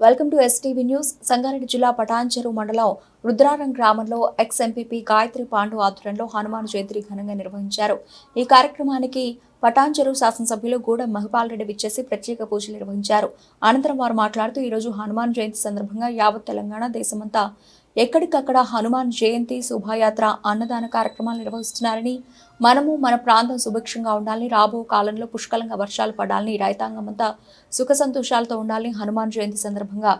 Welcome to STV news. Sangareddy జిల్లా పటాన్చెరు మండలం రుద్రారం గ్రామంలో ఎక్స్ ఎంపీపీ గాయత్రి పాండు ఆధ్వర్యంలో హనుమాన్ జయంతి ఘనంగా నిర్వహించారు. ఈ కార్యక్రమానికి పటాన్చెరు శాసనసభ్యులు గూడ మహిపాల్ రెడ్డి విచ్చేసి ప్రత్యేక పూజలు నిర్వహించారు. అనంతరం వారు మాట్లాడుతూ ఈరోజు హనుమాన్ జయంతి సందర్భంగా యావత్ తెలంగాణ దేశమంతా ఎక్కడికక్కడ హనుమాన్ జయంతి శోభాయాత్ర అన్నదాన కార్యక్రమాలు నిర్వహిస్తున్నారని మనము మన ప్రాంతం సుభిక్షంగా ఉండాలని రాబో కాలంలో పుష్కలంగా వర్షాలు పడాలని రైతాంగమంతా సుఖ సంతోషాలతో ఉండాలని హనుమాన్ జయంతి సందర్భంగా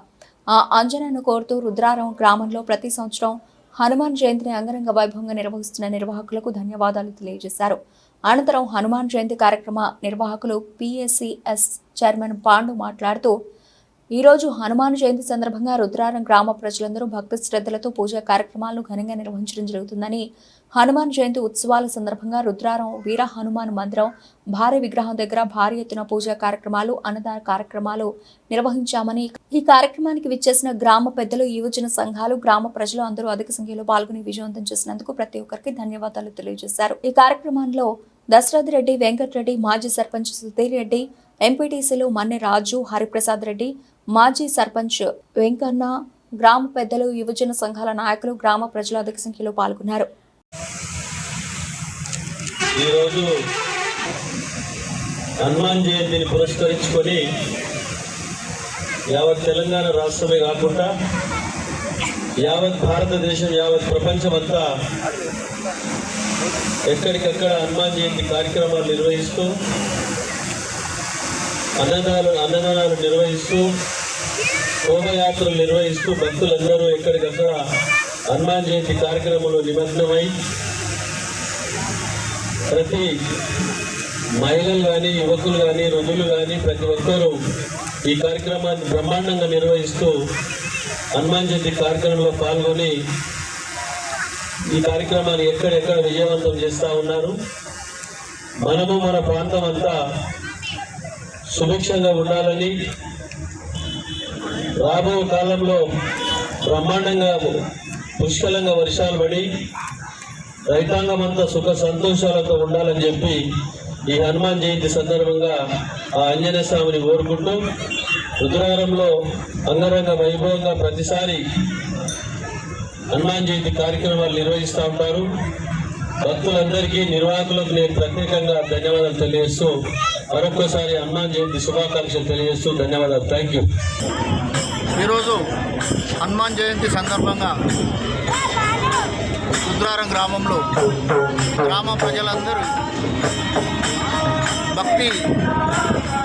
ఆ అంజనను కోరుతూ రుద్రారం గ్రామంలో ప్రతి సంవత్సరం హనుమాన్ జయంతిని అంగరంగ వైభవంగా నిర్వహిస్తున్న నిర్వాహకులకు ధన్యవాదాలు తెలియజేశారు. అనంతరం హనుమాన్ జయంతి కార్యక్రమ నిర్వాహకులు పిఎస్సిఎస్ చైర్మన్ పాండు మాట్లాడుతూ ఈ రోజు హనుమాన్ జయంతి సందర్భంగా రుద్రారం గ్రామ ప్రజలందరూ భక్తి శ్రద్ధలతో పూజా కార్యక్రమాలను ఘనంగా నిర్వహించడం జరుగుతుందని హనుమాన్ జయంతి ఉత్సవాల సందర్భంగా రుద్రారం వీర హనుమాన్ మందిరం భారీ విగ్రహం దగ్గర భారీ ఎత్తున పూజా కార్యక్రమాలు అన్నదాన కార్యక్రమాలు నిర్వహించామని ఈ కార్యక్రమానికి విచ్చేసిన గ్రామ పెద్దలు యువజన సంఘాలు గ్రామ ప్రజలు అందరూ అధిక సంఖ్యలో పాల్గొని విజయవంతం చేసినందుకు ప్రతి ఒక్కరికి ధన్యవాదాలు తెలియజేశారు. ఈ కార్యక్రమంలో దశరథ్ రెడ్డి వెంకటరెడ్డి మాజీ సర్పంచ్ సుధీర్ రెడ్డి ఎంపీటీసీలు మన్నె రాజు హరిప్రసాద్ రెడ్డి మాజీ సర్పంచ్ వెంకన్న గ్రామ పెద్దలు యువజన సంఘాల నాయకులు గ్రామ ప్రజలు అధిక సంఖ్యలో పాల్గొన్నారు. ఈరోజు హనుమాన్ జయంతిని పురస్కరించుకొని యావత్ తెలంగాణ రాష్ట్రమే కాకుండా యావత్ భారతదేశం యావత్ ప్రపంచమంతా ఎక్కడికక్కడ హనుమాన్ జయంతి కార్యక్రమాలు నిర్వహిస్తూ అన్నదానాలు అన్నదానాలు నిర్వహిస్తూ శోభయాత్రలు నిర్వహిస్తూ భక్తులందరూ ఎక్కడికక్కడ హనుమాన్ జయంతి కార్యక్రమంలో నిమగ్నమై ప్రతి మహిళలు కానీ యువకులు కానీ రుజులు కానీ ప్రతి ఒక్కరూ ఈ కార్యక్రమాన్ని బ్రహ్మాండంగా నిర్వహిస్తూ హనుమాన్ జయంతి కార్యక్రమంలో పాల్గొని ఈ కార్యక్రమాన్ని ఎక్కడెక్కడ విజయవంతం చేస్తూ ఉన్నారు. మనము మన ప్రాంతం అంతా సుభిక్షంగా ఉండాలని రాబో కాలంలో బ్రహ్మాండంగా పుష్కలంగా వర్షాలు పడి రైతాంగం అంతా సుఖ సంతోషాలతో ఉండాలని చెప్పి ఈ హనుమాన్ జయంతి సందర్భంగా ఆ ఆంజనేయ స్వామిని కోరుకుంటూ రుద్రవరంలో అంగరంగ వైభవంగా ప్రతిసారి హనుమాన్ జయంతి కార్యక్రమాలు నిర్వహిస్తూ ఉంటారు. భక్తులందరికీ నిర్వాహకులకు నేను ప్రత్యేకంగా ధన్యవాదాలు తెలియజేస్తూ మరొకసారి అన్నా జయంతి శుభాకాంక్షలు తెలియజేస్తూ ధన్యవాదాలు. థ్యాంక్ యూ ఈరోజు హనుమాన్ జయంతి సందర్భంగా రుద్రారం గ్రామంలో గ్రామ ప్రజలందరూ భక్తి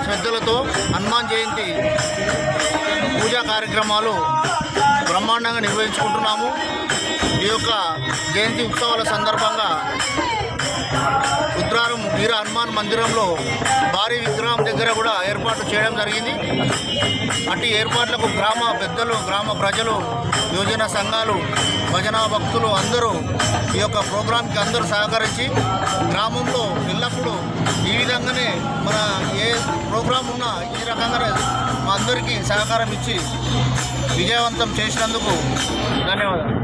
శ్రద్ధలతో హనుమాన్ జయంతి పూజా కార్యక్రమాలు బ్రహ్మాండంగా నిర్వహించుకుంటున్నాము. ఈ యొక్క జయంతి ఉత్సవాల సందర్భంగా రుద్రారం వీర హనుమాన్ మందిరంలో భారీ విగ్రహం దగ్గర కూడా ఏర్పాటు చేయడం జరిగింది. అటు ఏర్పాట్లకు గ్రామ పెద్దలు గ్రామ ప్రజలు యోజన సంఘాలు భజన భక్తులు అందరూ ఈ యొక్క ప్రోగ్రాంకి అందరూ సహకరించి గ్రామంలో ఎల్లప్పుడూ ఈ విధంగానే మన ఏ ప్రోగ్రాం ఉన్నా ఈ రకంగానే మా అందరికీ సహకారం ఇచ్చి విజయవంతం చేసినందుకు ధన్యవాదాలు.